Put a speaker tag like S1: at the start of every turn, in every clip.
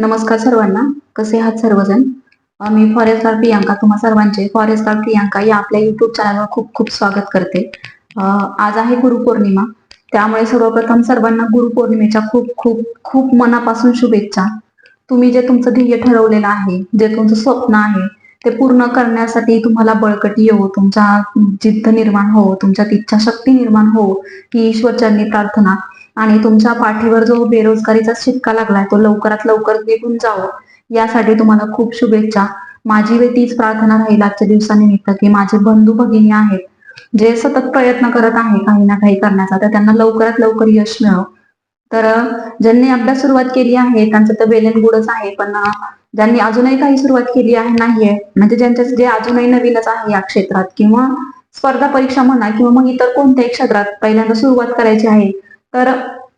S1: नमस्कार सर्वांना. कसे आहात सर्वजण? मी फॉरेस्ट गार्ड प्रियांका. तुम्हा सर्वांचे फॉरेस्ट गार्ड प्रियांका या आपल्या युट्यूब चॅनलवर खूप खूप स्वागत करते. आज आहे गुरुपौर्णिमा. त्यामुळे सर्वप्रथम सर्वांना गुरुपौर्णिमेच्या खूप खूप खूप मनापासून शुभेच्छा. तुम्ही जे तुमचं ध्येय ठरवलेलं आहे जे तुमचं स्वप्न आहे ते पूर्ण करण्यासाठी तुम्हाला बळकटी येऊ तुमच्या जिद्द निर्माण हो तुमच्यात इच्छाशक्ती निर्माण हो ही ईश्वरचरणी प्रार्थना. आणि तुमच्या पाठीवर जो बेरोजगारीचा शिक्का लागलाय तो लवकरात लवकर निघून जावं. यासाठी तुम्हाला खूप शुभेच्छा. माझी वे तीच प्रार्थना राहील आजच्या दिवसानिमित्त की माझे बंधू भगिनी आहेत जे सतत प्रयत्न करत आहे काही ना काही करण्याचा तर त्यांना लवकरात लवकर यश मिळव. तर ज्यांनी अभ्यास सुरुवात केली आहे त्यांचं तर वेल गुडच आहे पण ज्यांनी अजूनही काही सुरुवात केली आहे नाहीये. म्हणजे ज्यांच्या जे अजूनही नवीनच आहे या क्षेत्रात किंवा स्पर्धा परीक्षा म्हणा किंवा मग इतर कोणत्याही क्षेत्रात पहिल्यांदा सुरुवात करायची आहे तर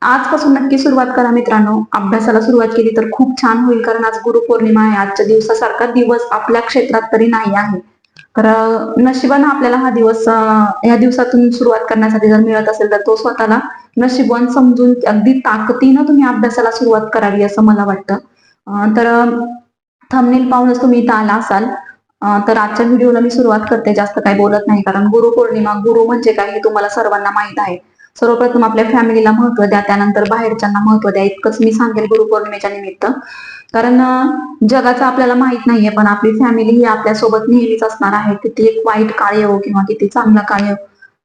S1: आजपासून नक्की सुरुवात करा मित्रांनो. अभ्यासाला सुरुवात केली तर खूप छान होईल कारण आज गुरुपौर्णिमा आहे. आजच्या दिवसासारखा दिवस आपल्या क्षेत्रात तरी नाही आहे. तर नशिबानं आपल्याला हा दिवस या दिवसातून सुरुवात करण्यासाठी जर मिळत असेल तर तो स्वतःला नशिबवान समजून अगदी ताकदीनं तुम्ही अभ्यासाला सुरुवात करावी असं मला वाटतं. तर थंबनेल पाहूनच तुम्ही इथं आला असाल. तर आजच्या व्हिडिओला मी सुरुवात करते. जास्त काही बोलत नाही कारण गुरुपौर्णिमा गुरु म्हणजे काय हे तुम्हाला सर्वांना माहीत आहे. सर्वप्रथम आपल्या फॅमिलीला महत्त्व द्या त्यानंतर बाहेरच्यांना महत्त्व द्या. इतकंच मी सांगेल गुरुपौर्णिमेच्या निमित्त. कारण जगाचं आपल्याला माहीत नाहीये पण आपली फॅमिली ही आपल्यासोबत नेहमीच असणार आहे. किती एक वाईट काळ येऊ किंवा किती चांगला काळ येऊ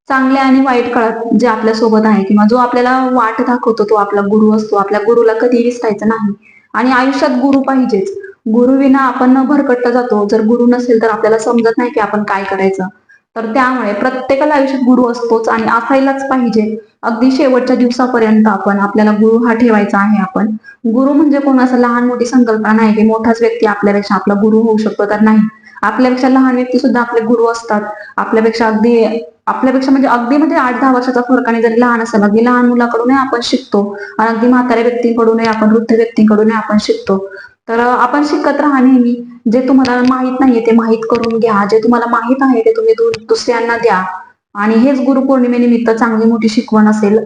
S1: चांगल्या आणि वाईट काळात जे आपल्यासोबत आहे किंवा जो आपल्याला वाट दाखवतो तो आपला गुरु असतो. आपल्या गुरुला कधी विसरायचं नाही. आणि आयुष्यात गुरु पाहिजेच. गुरु विना आपण भरकट्ट जातो. जर गुरु नसेल तर आपल्याला समजत नाही की आपण काय करायचं. तर त्यामुळे प्रत्येकाला आयुष्यात गुरु असतोच आणि असायलाच पाहिजे. अगदी शेवटच्या दिवसापर्यंत आपण आपल्याला गुरु हा ठेवायचा आहे आपण. गुरु म्हणजे कोण? असं लहान मोठी संकल्पना नाही की मोठाच व्यक्ती आपल्यापेक्षा आपला गुरु होऊ शकतो तर नाही. आपल्यापेक्षा लहान व्यक्ती सुद्धा आपले गुरु असतात. आपल्यापेक्षा अगदी आपल्यापेक्षा म्हणजे अगदी म्हणजे आठ दहा वर्षाचा फरक जरी लहान असेल अगदी लहान मुलाकडूनही आपण शिकतो. आणि अगदी म्हाताऱ्या व्यक्तींकडूनही आपण वृद्ध व्यक्तींकडूनही आपण शिकतो. तर आपण शिकत राहा नेहमी. जे तुम्हाला माहीत नाहीये ते माहीत करून घ्या. जे तुम्हाला माहीत आहे ते तुम्ही दुसऱ्यांना द्या. आणि हेच गुरुपौर्णिमेनिमित्त चांगली मोठी शिकवण असेल.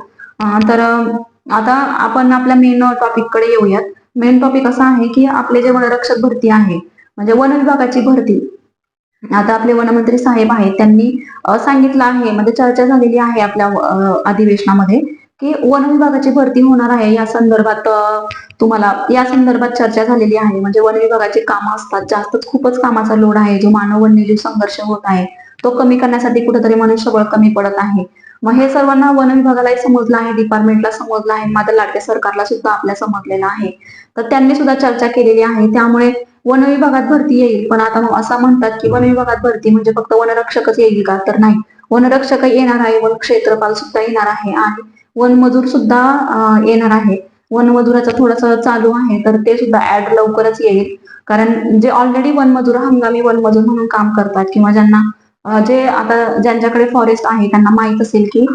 S1: तर आता आपण आपल्या मेन टॉपिककडे येऊयात. मेन टॉपिक असा आहे की आपले जे वनरक्षक भरती आहे म्हणजे वन विभागाची भरती. आता आपले वनमंत्री साहेब आहेत त्यांनी सांगितलं आहे म्हणजे चर्चा झालेली आहे आपल्या अधिवेशनामध्ये की वन विभागाची भरती होणार आहे. या संदर्भात तुम्हाला या संदर्भात चर्चा झालेली आहे. म्हणजे वन विभागाची कामं असतात. जास्त खूपच कामाचा लोड आहे. जो मानव वन्यजीव संघर्ष होत आहे तो कमी करण्यासाठी कुठेतरी मनुष्यबळ कमी पडत आहे. मग हे सर्वांना वन विभागालाही समजलं आहे. डिपार्टमेंटला समजलं आहे. माझ्या लाडक्या सरकारला सुद्धा आपल्या समजलेलं आहे. तर त्यांनी सुद्धा चर्चा केलेली आहे. त्यामुळे वन विभागात भरती येईल. पण आता असं म्हणतात की वन विभागात भरती म्हणजे फक्त वनरक्षकच येईल का? तर नाही. वनरक्षक येणार आहे. वन क्षेत्रपाल सुद्धा येणार आहे. आणि वन मजूर सुद्धा येणार आहे. वन थोडासा चालू आहे तर ते सुद्धा ऍड लवकरच येईल. कारण जे ऑलरेडी वन मजूर हंगामी वन मजूर म्हणून काम करतात किंवा ज्यांना जे आता ज्यांच्याकडे फॉरेस्ट आहे त्यांना माहीत असेल की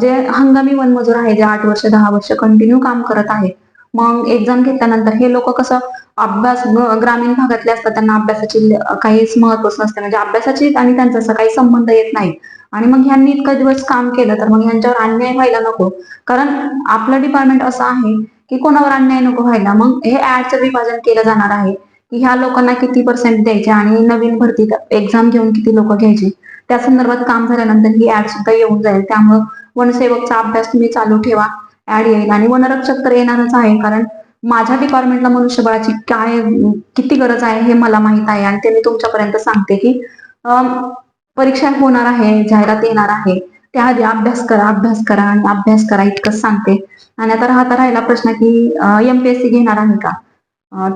S1: जे हंगामी वन मजूर आहे जे आठ वर्ष दहा वर्ष कंटिन्यू काम करत आहे. मग एक्झाम घेतल्यानंतर हे लोक कसं अभ्यास ग्रामीण भागातले असतात त्यांना अभ्यासाची काहीच महत्वच नसते. म्हणजे अभ्यासाची आणि त्यांचा असा काही संबंध येत नाही. आणि मग ह्यांनी इतका दिवस काम केलं तर मग ह्यांच्यावर अन्याय व्हायला नको. कारण आपलं डिपार्टमेंट असं आहे की कोणावर अन्याय नको व्हायला. मग हे ऍडचं विभाजन केलं जाणार आहे. की ह्या लोकांना किती पर्सेंट द्यायचे आणि नवीन भरती एक्झाम घेऊन किती लोक घ्यायची. त्या संदर्भात काम झाल्यानंतर ही ऍड सुद्धा येऊन जाईल. त्यामुळं वनसेवकचा अभ्यास तुम्ही चालू ठेवा. ऍड येईल. आणि वनरक्षक तर येणारच आहे. कारण माझ्या डिपार्टमेंटला मनुष्यबळाची काय किती गरज आहे हे मला माहीत आहे. आणि ते मी तुमच्यापर्यंत सांगते की परीक्षा होणार आहे. जाहिरात येणार आहे. त्याआधी अभ्यास करा अभ्यास करा आणि अभ्यास करा इतकंच सांगते. आणि आता राहता राहिला प्रश्न की एमपीएससी घेणार आहे का?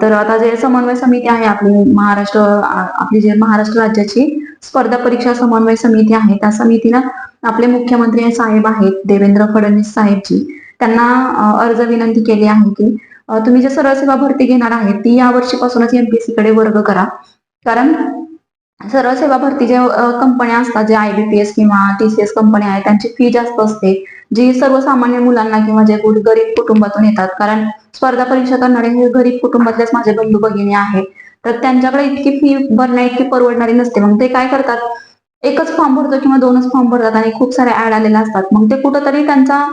S1: तर आता जे समन्वय समिती आहे आपली महाराष्ट्र आपली जे महाराष्ट्र राज्याची स्पर्धा परीक्षा समन्वय समिती आहे त्या समितीनं आपले मुख्यमंत्री साहेब आहेत देवेंद्र फडणवीस साहेबजी. त्यांना अर्ज विनंती केली आहे की तुम्ही जे सरळ सेवा भरती घेणार आहे ती या वर्षीपासूनच एमपीएससी कडे वर्ग करा. कारण सरळ सेवा भरती जे कंपन्या असतात जे आयबीपीएस किंवा टीसीएस कंपन्या आहेत त्यांची फी जास्त असते. जी सर्वसामान्य मुलांना किंवा जे गरीब कुटुंबातून येतात. कारण स्पर्धा परीक्षा करणारे हे गरीब कुटुंबातलेच माझे बंधू भगिनी आहेत. तर त्यांच्याकडे इतकी फी भरण्या इतकी परवडणारी नसते. मग ते काय करतात? एकच फॉर्म भरतो किंवा दोनच फॉर्म भरतात आणि खूप सारे ऍड आलेले असतात. मग ते कुठंतरी त्यांचा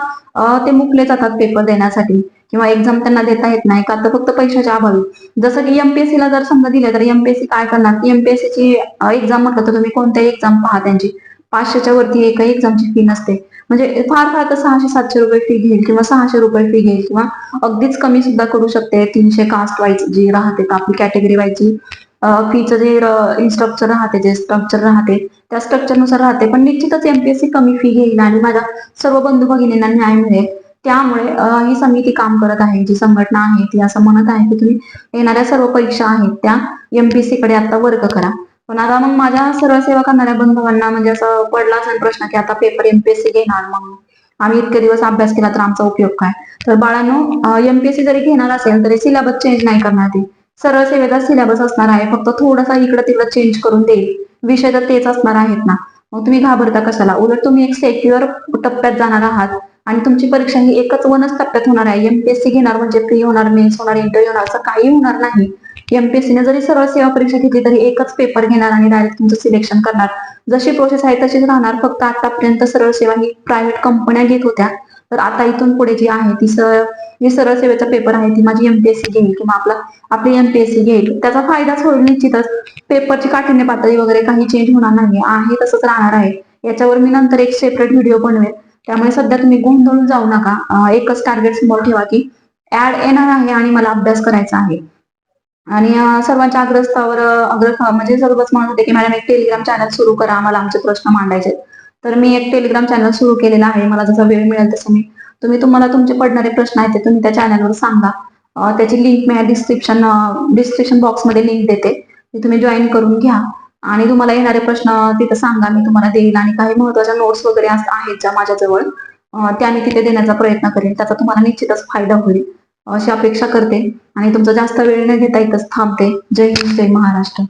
S1: ते मुकले जातात पेपर देण्यासाठी. किंवा एक्झाम त्यांना देता येत नाही का तर फक्त पैशाच्या अभावी. जसं की एमपीएससी ला जर समजा दिले तर एमपीएससी काय करणार? की एमपीएससी ची एक्झाम म्हटलं तर तुम्ही कोणत्याही एक्झाम पहा त्यांची. पाचशेच्या वरती एकही एक्झामची फी नसते. म्हणजे फार फार तर सहाशे सातशे रुपये फी घेईल किंवा सहाशे रुपये फी घेईल किंवा अगदीच कमी सुद्धा करू शकते. तीनशे कास्ट वाईज जी राहते आपली कॅटेगरी वाईजची फीचं जे इन्स्ट्रक्चर राहते जे स्ट्रक्चर राहते त्या स्ट्रक्चरनुसार राहते. पण निश्चितच एमपीएससी कमी फी घेईल आणि माझ्या सर्व बंधू भगिनींना न्याय मिळेल. त्यामुळे ही समिती काम करत आहे जी संघटना आहे ती असं म्हणत आहे की तुम्ही येणाऱ्या सर्व परीक्षा आहेत त्या एमपीएससी कडे आता वर्ग करा. पण आता मग माझ्या सर्व सेवा करणाऱ्या बंधवांना म्हणजे असं पडला असेल प्रश्न की आता पेपर एमपीएससी घेणार मग आम्ही इतके दिवस अभ्यास केला तर आमचा उपयोग काय? तर बाळांनो एमपीएससी जरी घेणार असेल तरी सिलेबस चेंज नाही करणार ती. सरळ सेवेचा सिलेबस असणार आहे. फक्त थोडासा इकडं तिकडं चेंज करून देईल विषय तर तेच असणार आहेत ना. मग तुम्ही घाबरता कशाला? उलट तुम्ही एक सेक्युअर टप्प्यात जाणार आहात आणि तुमची परीक्षा ही एकच वनच टप्प्यात होणार आहे. एमपीएससी घेणार म्हणजे प्री होणार मेन्स होणार इंटरव्ह्यू होणार असं काही होणार नाही. एमपीएससीने जरी सरळ सेवा परीक्षा घेतली तरी एकच पेपर घेणार आणि डायरेक्ट तुमचं सिलेक्शन करणार. जशी प्रोसेस आहे तशीच राहणार. फक्त आतापर्यंत सरळ सेवा ही प्रायव्हेट कंपन्या घेत होत्या. तर आता इथून पुढे जी आहे ती सरळ जी सरळ सेवेचा पेपर आहे ती माझी एमपीएससी घेईल किंवा आपला आपली एमपीएससी घेईल. त्याचा फायदाच होईल निश्चितच. पेपरची काठिण्य पातळी वगैरे काही चेंज होणार नाही आहे तसंच राहणार आहे. याच्यावर मी नंतर एक सेपरेट व्हिडिओ बनवेल. त्यामुळे सध्या तुम्ही गोंधळून जाऊ नका. एकच टार्गेट समोर ठेवा की ऍड येणार आहे आणि मला अभ्यास करायचा आहे. आणि सर्वांच्या अग्रस्तावर अग्र म्हणजे सर्वच म्हणत होते की मॅडम एक टेलिग्राम चॅनल सुरू करा. आम्हाला आमचे प्रश्न मांडायचे आहेत. तर मी एक टेलिग्राम चॅनल सुरू केलेला आहे. मला जसा वेळ मिळेल तसं मी तुम्ही तुम्हाला तुमचे पडणारे प्रश्न आहेत ते तुम्ही त्या चॅनलवर सांगा. त्याची लिंक मी डिस्क्रिप्शन डिस्क्रिप्शन बॉक्समध्ये लिंक देते. ती तुम्ही जॉईन करून घ्या. आणि तुम्हाला येणारे प्रश्न तिथं सांगा. मी तुम्हाला देईल. आणि काही महत्त्वाच्या नोट्स वगैरे आहेत ज्या माझ्याजवळ. त्या मी तिथे देण्याचा प्रयत्न करेन. त्याचा तुम्हाला निश्चितच फायदा होईल. अशी अपेक्षा करते. आणि तुमचा जास्त वेळ न घेता इथंच थांबते. जय हिंद जय महाराष्ट्र.